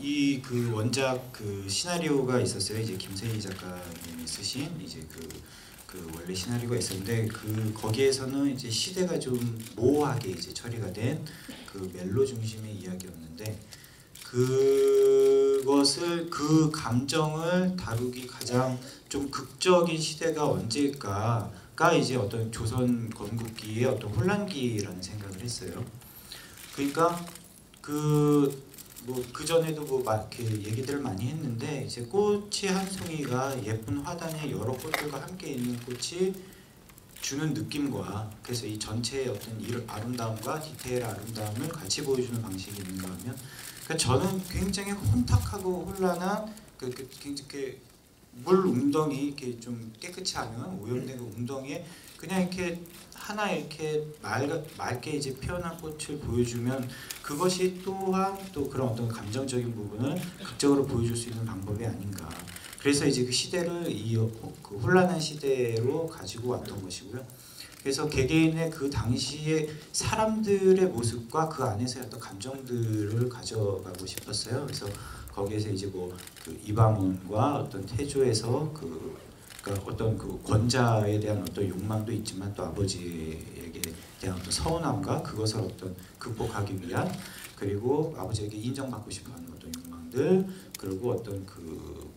이 그 원작 그 시나리오가 있었어요. 이제 김세희 작가님이 쓰신 이제 그, 그 원래 시나리오가 있었는데 그 거기에서는 이제 시대가 좀 모호하게 이제 처리가 된 그 멜로 중심의 이야기였는데 그것을 그 감정을 다루기 가장 좀 극적인 시대가 언제일까가 이제 어떤 조선 건국기의 어떤 혼란기라는 생각을 했어요. 그러니까 그 뭐 그 전에도 뭐막 이렇게 얘기들을 많이 했는데 이제 꽃이 한 송이가 예쁜 화단에 여러 꽃들과 함께 있는 꽃이 주는 느낌과 그래서 이 전체의 어떤 이 아름다움과 디테일 아름다움을 같이 보여주는 방식이 있는가 하면 그러니까 저는 굉장히 혼탁하고 혼란한 그, 그 굉장히 물 웅덩이 이렇게 좀 깨끗이 않은 오염된 그 웅덩이에 그냥 이렇게 하나 이렇게 맑, 맑게 이제 피어난 꽃을 보여주면 그것이 또한 또 그런 어떤 감정적인 부분을 극적으로 보여줄 수 있는 방법이 아닌가. 그래서 이제 그 시대를 이 그 혼란한 시대로 가지고 왔던 것이고요. 그래서 개개인의 그 당시의 사람들의 모습과 그 안에서의 어떤 감정들을 가져가고 싶었어요. 그래서 거기에서 이제 뭐 그 이방원과 어떤 태조에서 그 그러니까 어떤 그 권자에 대한 어떤 욕망도 있지만 또 아버지에게 대한 어떤 서운함과 그것을 어떤 극복하기 위한 그리고 아버지에게 인정받고 싶어하는 어떤 욕망들 그리고 어떤 그,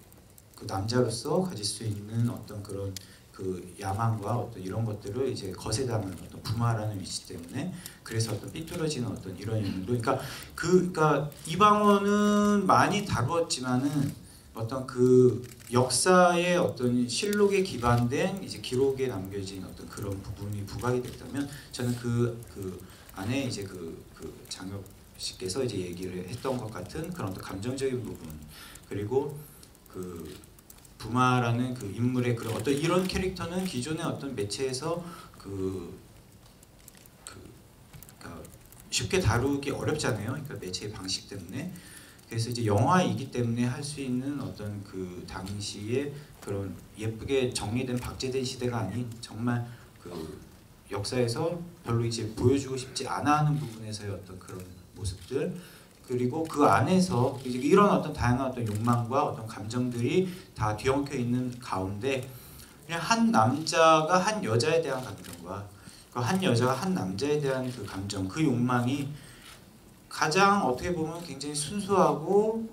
그 남자로서 가질 수 있는 어떤 그런 그 야망과 어떤 이런 것들을 이제 거세당하는 어떤 부마라는 위치 때문에 그래서 어떤 삐뚤어지는 어떤 이런 영도 그러니까 그 그러니까 이방원은 많이 다루었지만은 어떤 그 역사의 어떤 실록에 기반된 이제 기록에 남겨진 어떤 그런 부분이 부각이 됐다면 저는 그, 그 안에 이제 그, 그 장혁 씨께서 이제 얘기를 했던 것 같은 그런 어떤 감정적인 부분 그리고 그 부마라는 그 인물의 그런 어떤 이런 캐릭터는 기존의 어떤 매체에서 그, 그 그러니까 쉽게 다루기 어렵잖아요. 그러니까 매체의 방식 때문에 그래서 이제 영화이기 때문에 할 수 있는 어떤 그 당시에 그런 예쁘게 정리된 박제된 시대가 아닌 정말 그 역사에서 별로 이제 보여주고 싶지 않아 하는 부분에서의 어떤 그런 모습들 그리고 그 안에서 이런 어떤 다양한 어떤 욕망과 어떤 감정들이 다 뒤엉켜 있는 가운데 그냥 한 남자가 한 여자에 대한 감정과 그한 여자가 한 남자에 대한 그 감정, 그 욕망이 가장 어떻게 보면 굉장히 순수하고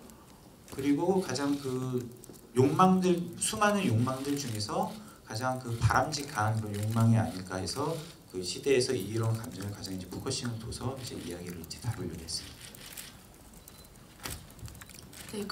그리고 가장 그 욕망들 수많은 욕망들 중에서 가장 그 바람직한 그런 욕망이 아닐까 해서 그 시대에서 이런 감정을 가장 이제 포커싱을 둬서 이제 이야기를 이제 다루려고 했습니다. Thank